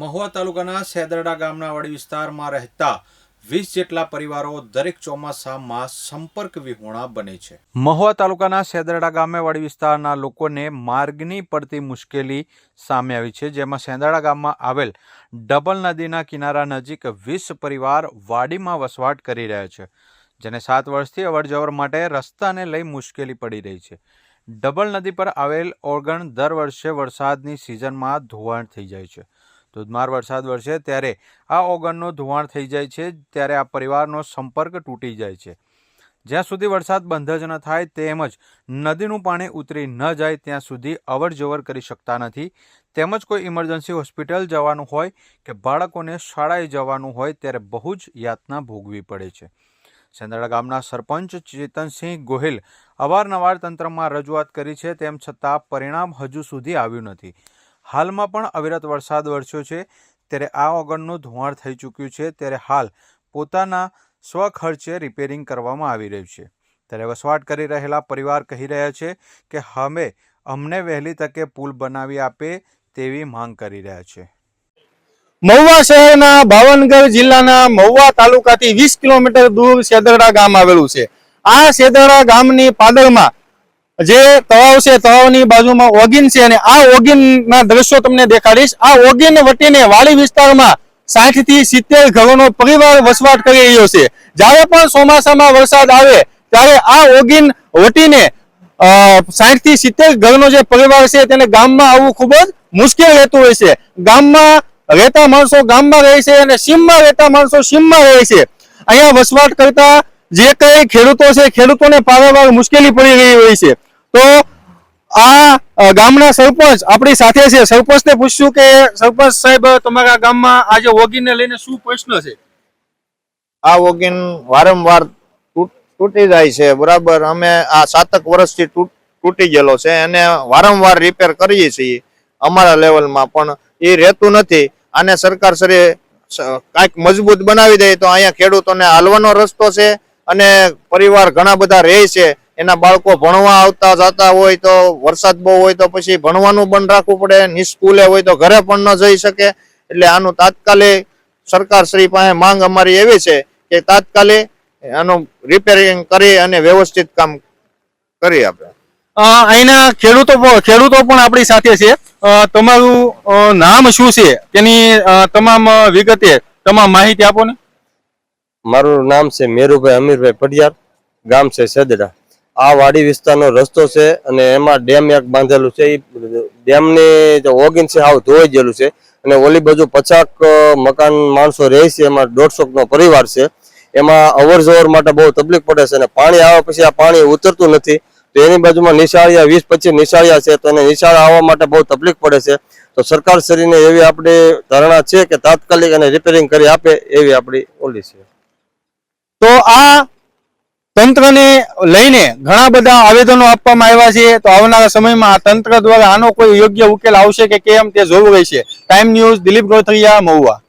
મહુવા તાલુકાના સેદરડા ગામના વાડી વિસ્તારમાં રહેતા વીસ જેટલા પરિવારો દરેક ચોમાસામાં સંપર્ક વિહોણા બને છે. મહુવા તાલુકાના સેદરડા ગામે વાડી વિસ્તારના લોકોને માર્ગની પડતી મુશ્કેલી સામે આવી છે, જેમાં સેંદરડા ગામમાં આવેલ ડબલ નદીના કિનારા નજીક વીસ પરિવાર વાડીમાં વસવાટ કરી રહ્યા છે, જેને સાત વર્ષથી અવરજવર માટે રસ્તાને લઈ મુશ્કેલી પડી રહી છે. ડબલ નદી પર આવેલ ઓરગણ દર વર્ષે વરસાદની સિઝનમાં ધોવાણ થઈ જાય છે. ધોધમાર વરસાદ વરસે ત્યારે આ ઓગણનો ધોવાણ થઈ જાય છે, ત્યારે આ પરિવારનો સંપર્ક તૂટી જાય છે. જ્યાં સુધી વરસાદ બંધ જ ન થાય તેમજ નદીનું પાણી ઉતરી ન જાય ત્યાં સુધી અવર જવર કરી શકતા નથી. તેમજ કોઈ ઇમરજન્સી હોસ્પિટલ જવાનું હોય કે બાળકોને શાળાએ જવાનું હોય ત્યારે બહુ જ યાતના ભોગવી પડે છે. સેંદડા ગામના સરપંચ ચેતનસિંહ ગોહિલ અવારનવાર તંત્રમાં રજૂઆત કરી છે, તેમ છતાં પરિણામ હજુ સુધી આવ્યું નથી. હાલમાં પણ અવિરત વરસાદ વરસ્યો છે. ત્યારે આ ઓગણનું ધોવાણ થઈ ચૂક્યું છે. ત્યારે હાલ પોતાના સ્વખર્ચે રિપેરિંગ કરવામાં આવી રહ્યું છે. ત્યારે વસવાટ કરી રહેલા પરિવાર કહી રહ્યા છે કે અમે અમને વહેલી તકે પુલ બનાવી આપે તેવી માંગ કરી રહ્યા છે. મહુવા શહેરના ભાવનગર જિલ્લાના મહુવા તાલુકાથી વીસ કિલોમીટર દૂર સેદરડા ગામ આવેલું છે. આ સેદરડા ગામની પાદરમાં જે તળાવ છે, તળાવની બાજુમાં ઓગીન છે અને આ ઓગીનના દ્રશ્યો તમને દેખાડીશ. આ ઓગીન વટીને વાડી વિસ્તારમાં સાઠથી સિત્તેર ઘરોનો પરિવાર વસવાટ કરી રહ્યો છે. જ્યારે પણ ચોમાસામાં વરસાદ આવે, ત્યારે આ ઓગીન વટીને સાઠથી સિત્તેર ઘરનો જે પરિવાર છે, તેને ગામમાં આવવું ખૂબ જ મુશ્કેલ રહેતું હોય છે. ગામમાં રહેતા માણસો ગામમાં રહે છે અને સીમમાં રહેતા માણસો સીમમાં રહે છે. અહીંયા વસવાટ કરતા જે કઈ ખેડૂતો છે, ખેડૂતોને પારાવાર મુશ્કેલી પડી રહી હોય છે. તો આ ગામના સરપંચ આપણી સાથે છે. સરપંચને પૂછ્યું કે, સરપંચ સાહેબ, તમારા ગામમાં આજે ઓગીને લઈને શું પ્રશ્ન છે? આ વોગીન વારંવાર તૂટ- જાય છે, બરાબર? અમે આ સાતક વર્ષથી તૂટ- ગયેલો છે. અને વારંવાર રિપેર કરીએ છીએ, અમારા લેવલમાં પણ એ રહેતું નથી. આને સરકાર શ્રી કાંઈક મજબૂત બનાવી દે તો અહીંયા ખેડૂતોને હાલવાનો રસ્તો છે અને પરિવાર ઘણા બધા રહે છે. એના બાળકો ભણવા આવતા જતા હોય તો વરસાદ બહુ હોય તો પછી ભણવાનું બંધ રાખવું પડે નિસ્કૂલે હોય તો ઘરે પણ ન જઈ શકે. એટલે આનું તાત્કાલિક સરકાર શ્રી પાસે માંગ અમારી એવી છે કે તાત્કાલિક આનું રિપેરિંગ કરી અને વ્યવસ્થિત કામ કરી આપે. અહીંના ખેડૂતો ખેડૂતો પણ આપણી સાથે છે. તમારું નામ શું છે? તેની તમામ વિગતે તમામ માહિતી આપો ને. મારું નામ છે મેરુભાઈ અમીરભાઈ પડિયાર ગામ છે સેદડા. આ વાડી વિસ્તારનો રસ્તો છે અને એમાં ડેમ એક બાંધેલું છે. એ ડેમની જે ઓગીન છે, હાવ ધોવાઈ ગયેલું છે. અને ઓલી બાજુ પચાક મકાન માણસો રહે છે. એમાં દોઢસોનો પરિવાર છે. એમાં અવર જવર માટે બહુ તકલીફ પડે છે અને પાણી આવે પછી આ પાણી ઉતરતું નથી. તો એની બાજુમાં નિશાળિયા, વીસ પચીસ નિશાળિયા છે. તો એને નિશાળા આવવા માટે બહુ તકલીફ પડે છે. તો સરકાર શ્રીને એવી આપણી ધારણા છે કે તાત્કાલિક અને રિપેરિંગ કરી આપે એવી આપણી ઓલી છે. તો આ તંત્રને લઈને ઘણા બધા આવેદનો આપવામાં આવ્યા છે. તો આવનારા સમયમાં તંત્ર દ્વારા આનો કોઈ યોગ્ય ઉકેલ આવશે કે કેમ તે જોવું રહેશે. Time news Dilip Gothariya, Mahuva.